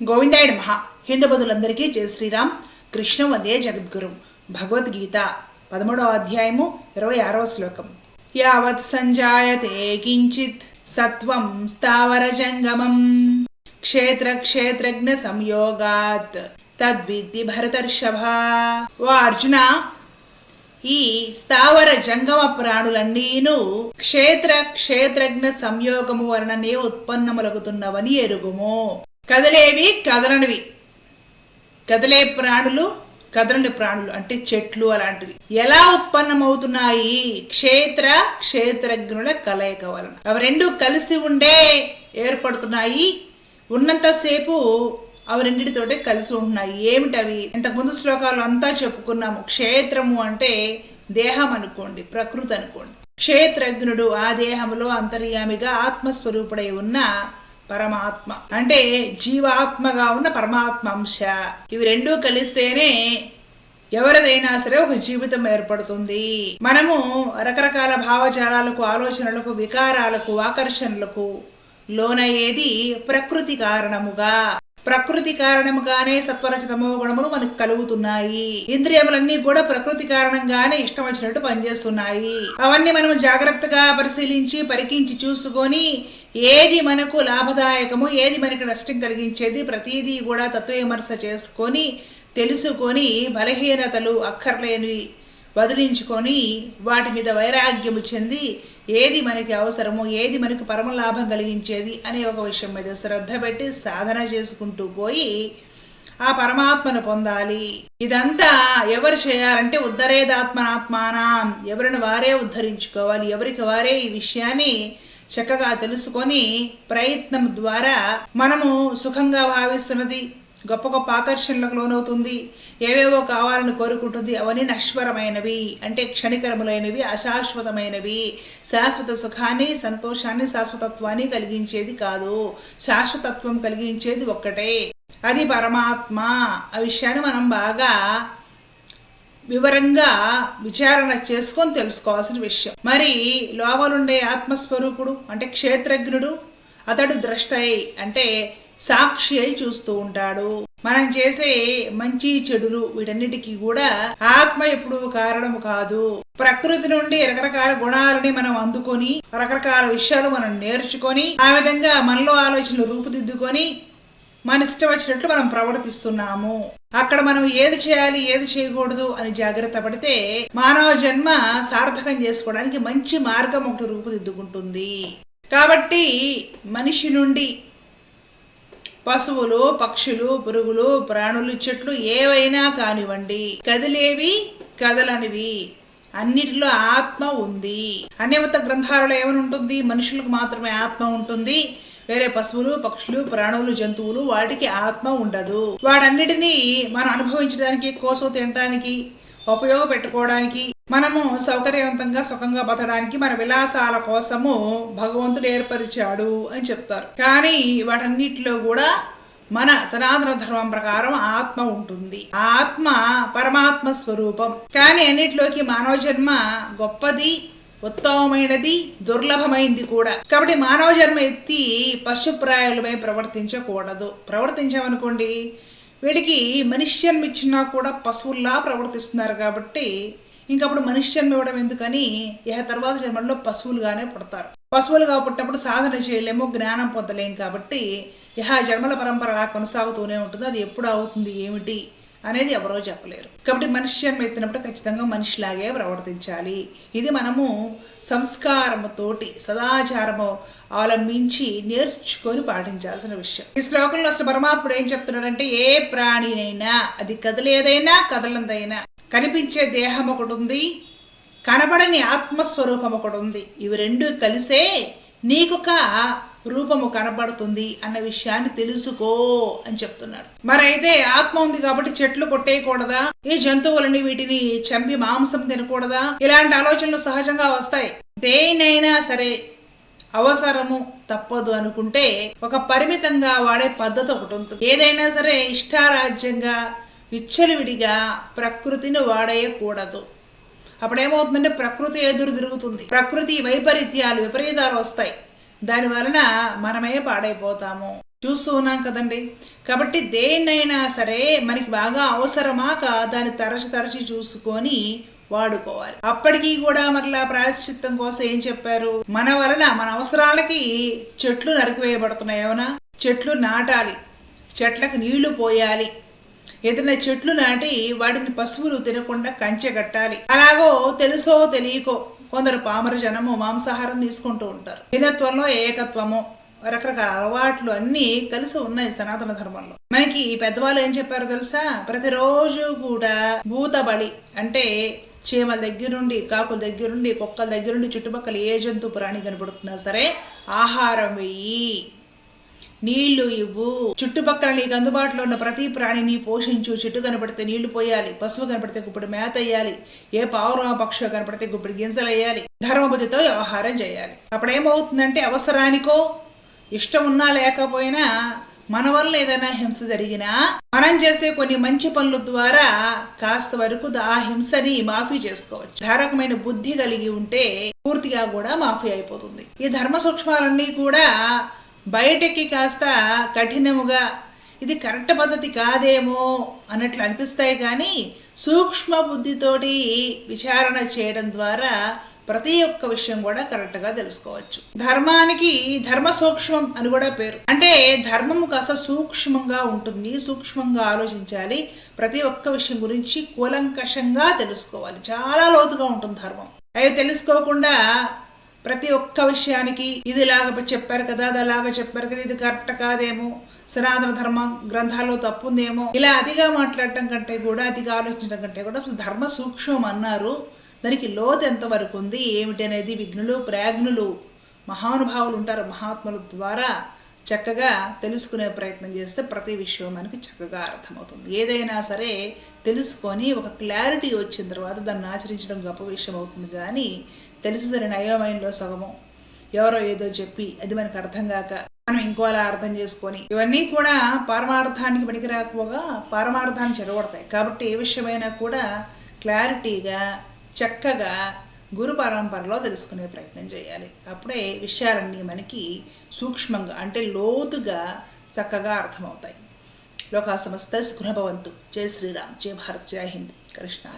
గోవిందాయుడు మహా హిందూ బంధువులందరికీ జయ శ్రీరామ్. కృష్ణ వందే జగద్గురు. భగవద్గీత పదమూడవ అధ్యాయము ఇరవై ఆరవ శ్లోకం. యావత్ సంజాయతే కించిత్ సత్వం స్థావర జంగమం క్షేత్ర క్షేత్రజ్ఞ సంయోగాత్ తద్విద్ది భరతర్షభ. ఓ అర్జున ఈ స్థావర జంగమ ప్రాణులన్నీను క్షేత్ర క్షేత్రజ్ఞ సంయోగము వలననే ఉత్పన్నములగుతున్నవని ఎరుగుము. కదలేవి కదలనివి. కదలే ప్రాణులు కదలని ప్రాణులు అంటే చెట్లు అలాంటివి ఎలా ఉత్పన్నమవుతున్నాయి? క్షేత్ర క్షేత్రజ్ఞుల కలయిక వలన. అవి రెండు కలిసి ఉండే ఏర్పడుతున్నాయి. ఉన్నంతసేపు అవి రెండింటితోటే కలిసి ఉంటున్నాయి. ఏమిటవి ఇంతకుముందు శ్లోకాలు అంతా చెప్పుకున్నాము. క్షేత్రము అంటే దేహం అనుకోండి ప్రకృతి అనుకోండి. క్షేత్రజ్ఞుడు ఆ దేహములో అంతర్యామిగా ఆత్మస్వరూపుడై ఉన్న పరమాత్మ. అంటే జీవాత్మగా ఉన్న పరమాత్మ అంశ. ఇవి రెండూ కలిస్తేనే ఎవరిదైనా సరే ఒక జీవితం ఏర్పడుతుంది. మనము రకరకాల భావజాలాలకు ఆలోచనలకు వికారాలకు ఆకర్షణలకు లోనయ్యేది ప్రకృతి కారణముగా. ప్రకృతి కారణముగానే సత్వరచితమో గుణములు మనకు కలుగుతున్నాయి. ఇంద్రియములన్నీ కూడా ప్రకృతి కారణంగానే ఇష్టం వచ్చినట్టు పనిచేస్తున్నాయి. అవన్నీ మనం జాగ్రత్తగా పరిశీలించి పరికించి చూసుకొని ఏది మనకు లాభదాయకము ఏది మనకి నష్టం కలిగించేది ప్రతిదీ కూడా తత్వవిమర్శ చేసుకొని తెలుసుకొని బలహీనతలు అక్కర్లేనివి వదిలించుకొని వాటి మీద వైరాగ్యము చెంది ఏది మనకి అవసరము ఏది మనకు పరమ లాభం కలిగించేది అనే ఒక విషయం మీద శ్రద్ధ పెట్టి సాధన చేసుకుంటూ పోయి ఆ పరమాత్మను పొందాలి. ఇదంతా ఎవరు చేయాలంటే ఉద్ధరేదాత్మనాత్మానం. ఎవరిని వారే ఉద్ధరించుకోవాలి ఎవరికి వారే ఈ విషయాన్ని చక్కగా తెలుసుకొని ప్రయత్నం ద్వారా మనము సుఖంగా భావిస్తున్నది గొప్ప గొప్ప ఆకర్షణలకు లోనవుతుంది ఏవేవో కావాలని కోరుకుంటుంది అవన్నీ నశ్వరమైనవి అంటే క్షణికరములైనవి అశాశ్వతమైనవి. శాశ్వత సుఖాన్ని సంతోషాన్ని శాశ్వతత్వాన్ని కలిగించేది కాదు. శాశ్వతత్వం కలిగించేది ఒక్కటే. అది పరమాత్మ. ఆ విషయాన్ని మనం బాగా వివరంగా విచారణ చేసుకొని తెలుసుకోవాల్సిన విషయం. మరి లోపలుండే ఆత్మస్వరూపుడు అంటే క్షేత్రజ్ఞుడు అతడు ద్రష్టై అంటే సాక్షి అయి చూస్తూ ఉంటాడు. మనం చేసే మంచి చెడులు వీటన్నిటికీ కూడా ఆత్మ ఎప్పుడు కారణము కాదు. ప్రకృతి నుండి రకరకాల గుణాలని మనం అందుకొని రకరకాల విషయాలు మనం నేర్చుకొని ఆ విధంగా మనలో ఆలోచనలు రూపుదిద్దుకొని మన ఇష్టం వచ్చినట్లు మనం ప్రవర్తిస్తున్నాము. అక్కడ మనం ఏది చేయాలి ఏది చేయకూడదు అని జాగ్రత్త పడితే మానవ జన్మ సార్థకం చేసుకోవడానికి మంచి మార్గం ఒకటి రూపుదిద్దుకుంటుంది. కాబట్టి మనిషి నుండి పశువులు పక్షులు పురుగులు ప్రాణులు చెట్లు ఏవైనా కానివ్వండి కదిలేవి కదలనివి. అన్నిటిలో ఆత్మ ఉంది. అన్యమత గ్రంథాలలో ఏమని ఉంటుంది? మనుషులకు మాత్రమే ఆత్మ ఉంటుంది. వేరే పశువులు పక్షులు ప్రాణులు జంతువులు వాటికి ఆత్మ ఉండదు. వాటన్నిటినీ మనం అనుభవించడానికి కోసం తినడానికి ఉపయోగపెట్టుకోవడానికి మనము సౌకర్యవంతంగా సుఖంగా బతకడానికి మన విలాసాల కోసము భగవంతుడు ఏర్పరిచాడు అని చెప్తారు. కానీ వాటన్నిటిలో కూడా మన సనాతన ధర్మం ప్రకారం ఆత్మ ఉంటుంది. ఆత్మ పరమాత్మ స్వరూపం. కానీ అన్నిటిలోకి మానవ జన్మ గొప్పది ఉత్తమమైనది దుర్లభమైంది కూడా. కాబట్టి మానవ జన్మ ఎత్తి పశుప్రాయులమై ప్రవర్తించకూడదు. ప్రవర్తించామనుకోండి వీడికి మనిషి జన్మ ఇచ్చినా కూడా పశువుల్లా ప్రవర్తిస్తున్నారు కాబట్టి ఇంకప్పుడు మనిషి జన్మ ఇవ్వడం ఎందుకని ఇహ తర్వాత జన్మల్లో పశువులుగానే పుడతారు. పశువులుగా పుట్టినప్పుడు సాధన చేయలేము జ్ఞానం పొందలేం కాబట్టి ఇహ జన్మల పరంపర అలా కొనసాగుతూనే ఉంటుంది. అది ఎప్పుడు అవుతుంది ఏమిటి? అనేది ఎవరో చెప్పలేరు. కాబట్టి మనిషి జన్మ ఎత్తినప్పుడు ఖచ్చితంగా మనిషిలాగే ప్రవర్తించాలి. ఇది మనము సంస్కారముతోటి సదాచారము అవలంబించి నేర్చుకొని పాటించాల్సిన విషయం. ఈ శ్లోకంలో అసలు పరమాత్ముడు ఏం చెప్తున్నాడంటే ఏ ప్రాణినైనా అది కదలేదైనా కదలందైనా కనిపించే దేహం ఒకటి ఉంది కనబడని ఆత్మస్వరూపం ఒకటి ఉంది. ఇవి రెండు కలిసే నీకొక రూపము కనబడుతుంది అన్న విషయాన్ని తెలుసుకో అని చెప్తున్నాడు. మరైతే ఆత్మ ఉంది కాబట్టి చెట్లు కొట్టేయకూడదా? ఈ జంతువులని వీటిని చంపి మాంసం తినకూడదా? ఇలాంటి ఆలోచనలు సహజంగా వస్తాయి. దేనైనా సరే అవసరము తప్పదు అనుకుంటే ఒక పరిమితంగా వాడే పద్ధతి ఒకటి ఉంటుంది. ఏదైనా సరే ఇష్టారాజ్యంగా విచ్చలవిడిగా ప్రకృతిని వాడేయకూడదు. అప్పుడేమవుతుందంటే ప్రకృతి ఎదురు తిరుగుతుంది. ప్రకృతి వైపరీత్యాలు విపరీతాలు వస్తాయి. దాని వలన మనమే పాడైపోతాము. చూస్తూ ఉన్నాం కదండి. కాబట్టి దేన్నైనా సరే మనకి బాగా అవసరమా దాన్ని తరచి తరచి చూసుకొని వాడుకోవాలి. అప్పటికీ కూడా మరలా ప్రాయశ్చిత్తం కోసం ఏం చెప్పారు? మన వలన మన అవసరాలకి చెట్లు నరికివేయబడుతున్నాయి ఏమన్నా? చెట్లు నాటాలి. చెట్లకు నీళ్ళు పోయాలి. ఏదైనా చెట్లు నాటి వాటిని పశువులు తినకుండా కంచె కట్టాలి. అలాగో తెలుసో తెలియకో కొందరు పామరు జనము మాంసాహారం తీసుకుంటూ ఉంటారు. దినత్వంలో ఏకత్వము రకరకాల అలవాట్లు అన్నీ కలిసి ఉన్నాయి సనాతన ధర్మంలో. మనకి పెద్దవాళ్ళు ఏం చెప్పారు తెలుసా? ప్రతిరోజు కూడా భూతబలి అంటే చీమల దగ్గరుండి కాకుల దగ్గరుండి కుక్కల దగ్గరుండి చుట్టుపక్కల ఏ జంతు ప్రాణి కనబడుతున్నా సరే ఆహారం వెయ్యి. నీళ్ళు ఇవ్వు. చుట్టుపక్కల నీకు అందుబాటులో ఉన్న ప్రతి ప్రాణిని పోషించు. చెట్టు కనపడితే నీళ్ళు పోయాలి. పశువు కనపడితే గుప్పుడు మేత వేయాలి. ఏ పావురం పక్షు కనపడితే గుప్పుడు గింజలు వేయాలి. ధర్మబుద్ధితో వ్యవహారం చేయాలి. అప్పుడేమవుతుందంటే అవసరానికో ఇష్టం ఉన్నా లేకపోయినా మన వల్ల ఏదైనా హింస జరిగినా మనం చేసే కొన్ని మంచి పనుల ద్వారా కాస్త వరకు ఆ హింసని మాఫీ చేసుకోవచ్చు. ధారకమైన బుద్ధి కలిగి ఉంటే పూర్తిగా కూడా మాఫీ అయిపోతుంది. ఈ ధర్మ సూక్ష్మాలన్నీ కూడా బయటకి కాస్త కఠినముగా ఇది కరెక్ట్ పద్ధతి కాదేమో అన్నట్లు అనిపిస్తాయి కానీ సూక్ష్మ బుద్ధితోటి విచారణ చేయడం ద్వారా ప్రతి ఒక్క విషయం కూడా కరెక్ట్గా తెలుసుకోవచ్చు. ధర్మానికి ధర్మ సూక్ష్మం అని కూడా పేరు. అంటే ధర్మము కాస్త సూక్ష్మంగా ఉంటుంది సూక్ష్మంగా ఆలోచించాలి ప్రతి ఒక్క విషయం గురించి కూలంకషంగా తెలుసుకోవాలి. చాలా లోతుగా ఉంటుంది ధర్మం. అవి తెలుసుకోకుండా ప్రతి ఒక్క విషయానికి ఇది ఇలాగ చెప్పారు కదా అది అలాగ చెప్పారు కదా ఇది కరెక్ట్ కాదేమో సనాతన ధర్మ గ్రంథాల్లో తప్పుందేమో ఇలా అతిగా మాట్లాడటం కంటే కూడా అతిగా ఆలోచించడం కంటే కూడా అసలు ధర్మ సూక్ష్మం అన్నారు. దానికి లోతు ఎంతవరకు ఉంది ఏమిటి అనేది విఘ్నులు ప్రాజ్ఞులు మహానుభావులు ఉంటారు మహాత్ముల ద్వారా చక్కగా తెలుసుకునే ప్రయత్నం చేస్తే ప్రతి విషయం మనకి చక్కగా అర్థమవుతుంది. ఏదైనా సరే తెలుసుకొని ఒక క్లారిటీ వచ్చిన తర్వాత దాన్ని ఆచరించడం గొప్ప విషయం అవుతుంది. కానీ తెలిసిందని నయోమయంలో సగము. ఎవరో ఏదో చెప్పి అది మనకు అర్థం కాక మనం ఇంకోలా అర్థం చేసుకొని ఇవన్నీ కూడా పరమార్థానికి పనికిరాకపోగా పరమార్థాన్ని చెడగొడతాయి. కాబట్టి ఏ విషయమైనా కూడా క్లారిటీగా చక్కగా గురు పరంపరలో తెలుసుకునే ప్రయత్నం చేయాలి. అప్పుడే విషయాలన్నీ మనకి సూక్ష్మంగా అంటే లోతుగా చక్కగా అర్థమవుతాయి. లోకా సమస్త సుఖభవంతు జై శ్రీరామ్. జై భారత్. జై హింద్. కృష్ణ